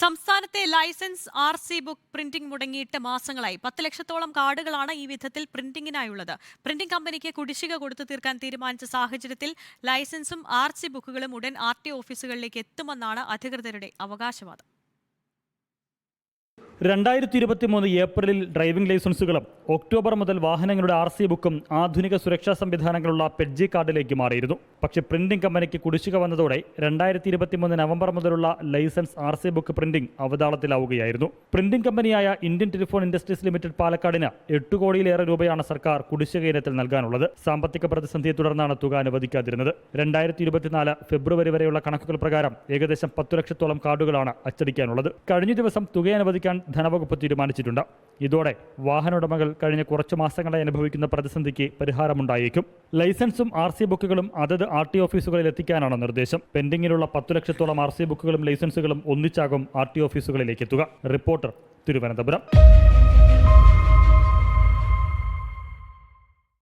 സംസ്ഥാനത്തെ licence R C book printing മുടങ്ങിയിട്ട് മാസങ്ങളായി. പത്ത് ലക്ഷത്തോളം കാർഡുകളാണ് ഈ വിധത്തിൽ പ്രിന്റിംഗിനായുള്ളത് പ്രിന്റിംഗ് കമ്പനിക്ക് കുടിശ്ശിക കൊടുത്തു തീർക്കാൻ തീരുമാനിച്ച സാഹചര്യത്തിൽ ലൈസൻസും ആർ സി ബുക്കുകളും ഉടൻ ആർ ടി ഓഫീസുകളിലേക്ക് എത്തുമെന്നാണ് അധികൃതരുടെ അവകാശവാദം. രണ്ടായിരത്തി ഇരുപത്തി മൂന്ന് ഏപ്രിലിൽ ഡ്രൈവിംഗ് ലൈസൻസുകളും ഒക്ടോബർ മുതൽ വാഹനങ്ങളുടെ ആർ സി ബുക്കും ആധുനിക സുരക്ഷാ സംവിധാനങ്ങളുള്ള പെഡ്ജി കാർഡിലേക്ക് മാറിയിരുന്നു. പക്ഷേ പ്രിന്റിംഗ് കമ്പനിക്ക് കുടിശ്ശിക വന്നതോടെ രണ്ടായിരത്തി ഇരുപത്തി മൂന്ന് നവംബർ മുതലുള്ള licence R C book printing അവതാളത്തിലാവുകയായിരുന്നു. Printing കമ്പനിയായ ഇന്ത്യൻ ടെലിഫോൺ ഇൻഡസ്ട്രീസ് ലിമിറ്റഡ് പാലക്കാടിന് എട്ട് കോടിയിലേറെ രൂപയാണ് സർക്കാർ കുടിശ്ശിക ഇനത്തിൽ നൽകാനുള്ളത്. സാമ്പത്തിക പ്രതിസന്ധിയെ തുടർന്നാണ് തുക അനുവദിക്കാതിരുന്നത്. രണ്ടായിരത്തി ഇരുപത്തിനാല് ഫെബ്രുവരി വരെയുള്ള കണക്കുകൾ പ്രകാരം ഏകദേശം പത്തു ലക്ഷത്തോളം കാർഡുകളാണ് അച്ചടിക്കാനുള്ളത്. കഴിഞ്ഞ ദിവസം തുക അനുവദിക്കാൻ ധനവകുപ്പ് തീരുമാനിച്ചിട്ടുണ്ട്. ഇതോടെ വാഹന ഉടമകൾ കഴിഞ്ഞ കുറച്ചു മാസങ്ങളായി അനുഭവിക്കുന്ന പ്രതിസന്ധിക്ക് പരിഹാരമുണ്ടായേക്കും. ലൈസൻസും ആർ സി ബുക്കുകളും അതത് ആർ ടി ഓഫീസുകളിൽ എത്തിക്കാനാണ് നിർദ്ദേശം. പെൻഡിങ്ങിലുള്ള പത്തു ലക്ഷത്തോളം ആർ സി ബുക്കുകളും ലൈസൻസുകളും ഒന്നിച്ചാകും ആർ ടി ഓഫീസുകളിലേക്ക് എത്തുക. റിപ്പോർട്ടർ തിരുവനന്തപുരം.